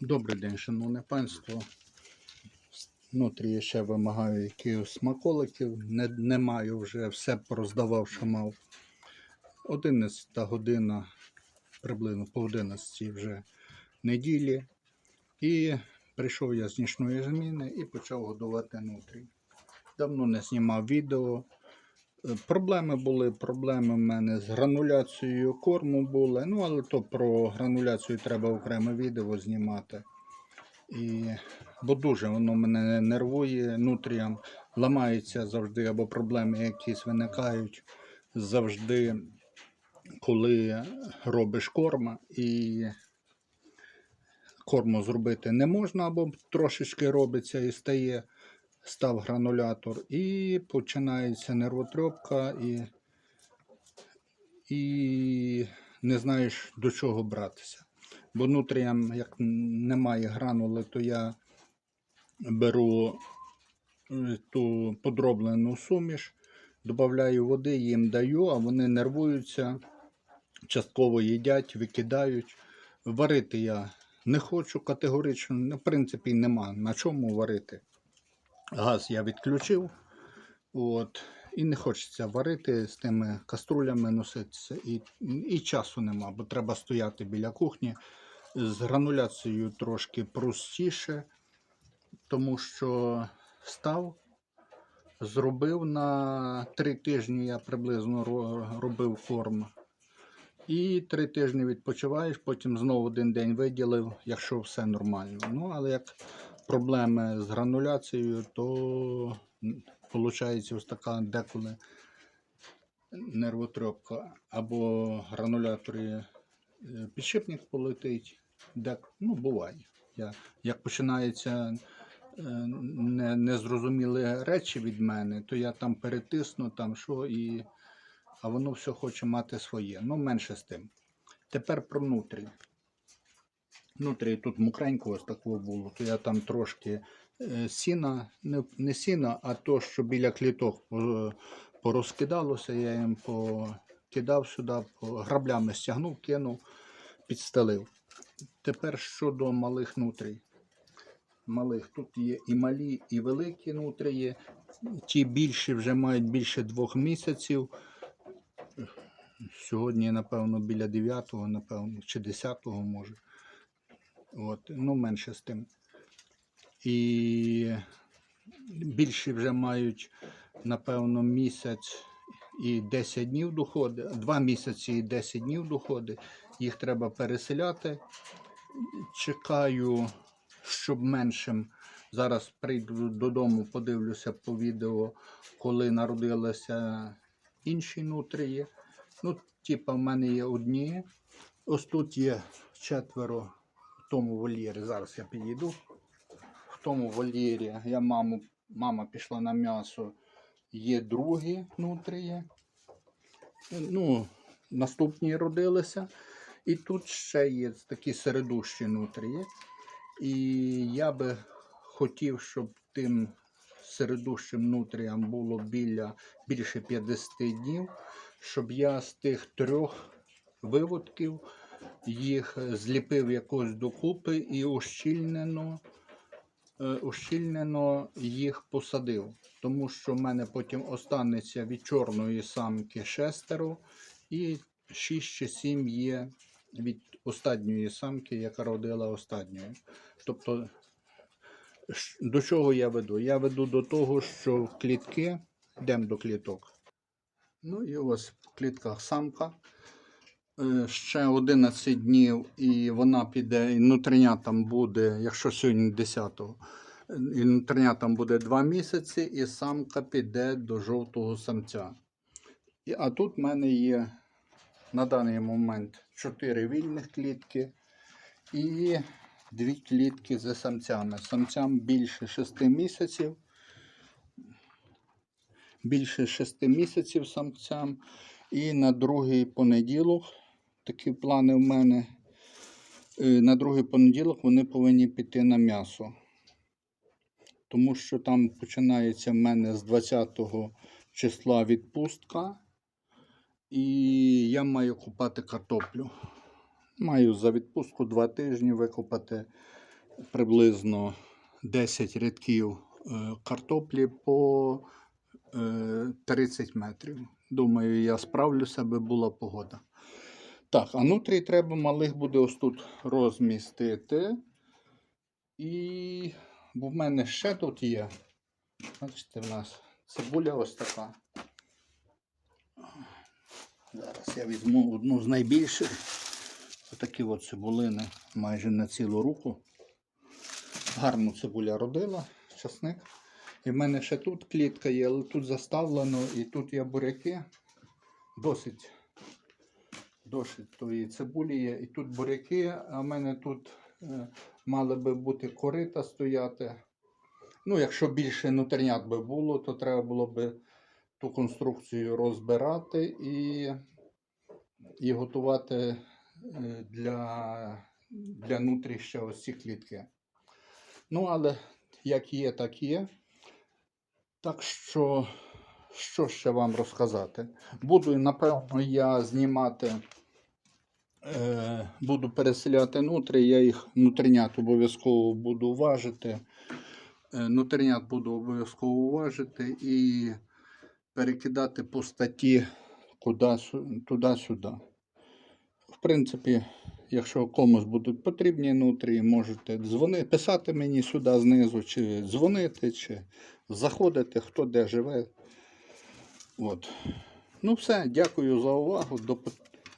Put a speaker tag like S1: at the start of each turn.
S1: Добрий день, шановне панство. Внутрі я ще вимагаю якихось смаколиків. Не, не маю вже все пороздавав, що мав. 11 година, приблизно по 11 вже неділі. І прийшов я з нічної зміни і почав годувати нутрі. Давно не знімав відео. Проблеми були, проблеми в мене з грануляцією корму були. Ну, але то про грануляцію треба окреме відео знімати. І, бо дуже воно мене нервує нутріям, ламається завжди, або проблеми якісь виникають завжди, коли робиш корма і корму зробити не можна, або трошечки робиться і стає, став гранулятор, і починається нервотрепка, і, і не знаєш до чого братися. Бо нутріям, як немає гранули, то я беру е, ту подроблену суміш, додаю води, їм даю, а вони нервуються, частково їдять, викидають. Варити я не хочу категорично, ну, в принципі, нема на чому варити. Газ я відключив. От, і не хочеться варити з тими каструлями носитися. І, і часу нема, бо треба стояти біля кухні. З грануляцією трошки простіше, тому що став, зробив на три тижні, я приблизно робив корм. І три тижні відпочиваєш, потім знову один день виділив, якщо все нормально. Ну, але як проблеми з грануляцією, то виходить ось така деколи нервотрепка або грануляторі е, підшипник полетить. Дек, ну, буває. Я, як починається е, не, незрозумілі речі від мене, то я там перетисну, там що, і, а воно все хоче мати своє. Ну, менше з тим. Тепер про нутрі. Внутрі тут мокренько ось такого було, то я там трошки е, сіна, не, не сіна, а то, що біля кліток порозкидалося, я їм покидав сюди, по, граблями стягнув, кинув, підстелив. Тепер щодо малих нутрій. Малих тут є і малі, і великі нутрії. Ті більші вже мають більше двох місяців. Сьогодні, напевно, біля 9-го, напевно, чи 10-го може. От, ну, менше з тим. І більші вже мають, напевно, місяць і 10 днів доходи, 2 місяці і 10 днів доходи. Їх треба переселяти. Чекаю, щоб меншим. Зараз прийду додому, подивлюся по відео, коли народилися інші нутрії. Ну, типа, в мене є одні. Ось тут є четверо тому вольєрі. Зараз я підійду. В тому вольєрі я маму, мама пішла на м'ясо. Є другі нутрії. Ну, наступні родилися. І тут ще є такі середущі нутрії. І я би хотів, щоб тим середущим нутріям було біля більше 50 днів, щоб я з тих трьох виводків їх зліпив якось докупи і ущільнено, е, ущільнено їх посадив. Тому що в мене потім останеться від чорної самки шестеро і 6 чи 7 є від останньої самки, яка родила останньою. Тобто, до чого я веду? Я веду до того, що клітки, йдемо до кліток. Ну і ось в клітках самка. Е, Ще 11 днів, і вона піде, і нутринятам буде, якщо сьогодні 10-го, е, і нутринятам буде 2 місяці, і самка піде до жовтого самця. І, а тут в мене є на даний момент 4 вільних клітки і 2 клітки з самцями. Самцям більше 6 місяців. Більше 6 місяців самцям. І на другий понеділок, такі плани в мене. е, На другий понеділок вони повинні піти на м'ясо. Тому що там починається в мене з 20 числа відпустка. І я маю купати картоплю. Маю за відпустку 2 тижні викопати приблизно 10 рядків е, картоплі по е, 30 метрів. Думаю, я справлюся, аби була погода. Так, а нутрій треба малих буде ось тут розмістити. І бо в мене ще тут є. Бачите, в нас цибуля ось така. Зараз я візьму одну з найбільших. Отакі от цибулини майже на цілу руку. Гарно цибуля родила, часник. І в мене ще тут клітка є, але тут заставлено, і тут є буряки. Досить, досить тої цибулі є. І тут буряки, а в мене тут е, мали би бути корита стояти. Ну, якщо більше нутринят би було, то треба було би ту конструкцію розбирати і, і готувати е, для, для нутріща ось ці клітки. Ну, але як є, так є. Так що, що ще вам розказати? Буду, напевно, я знімати, е, буду переселяти нутрі, я їх нутринят обов'язково буду важити. Е, буду обов'язково важити і перекидати по статті туди-сюди. В принципі, якщо комусь будуть потрібні нутрії, можете дзвонити, писати мені сюди знизу, чи дзвонити, чи заходити, хто де живе. От. Ну все, дякую за увагу. До,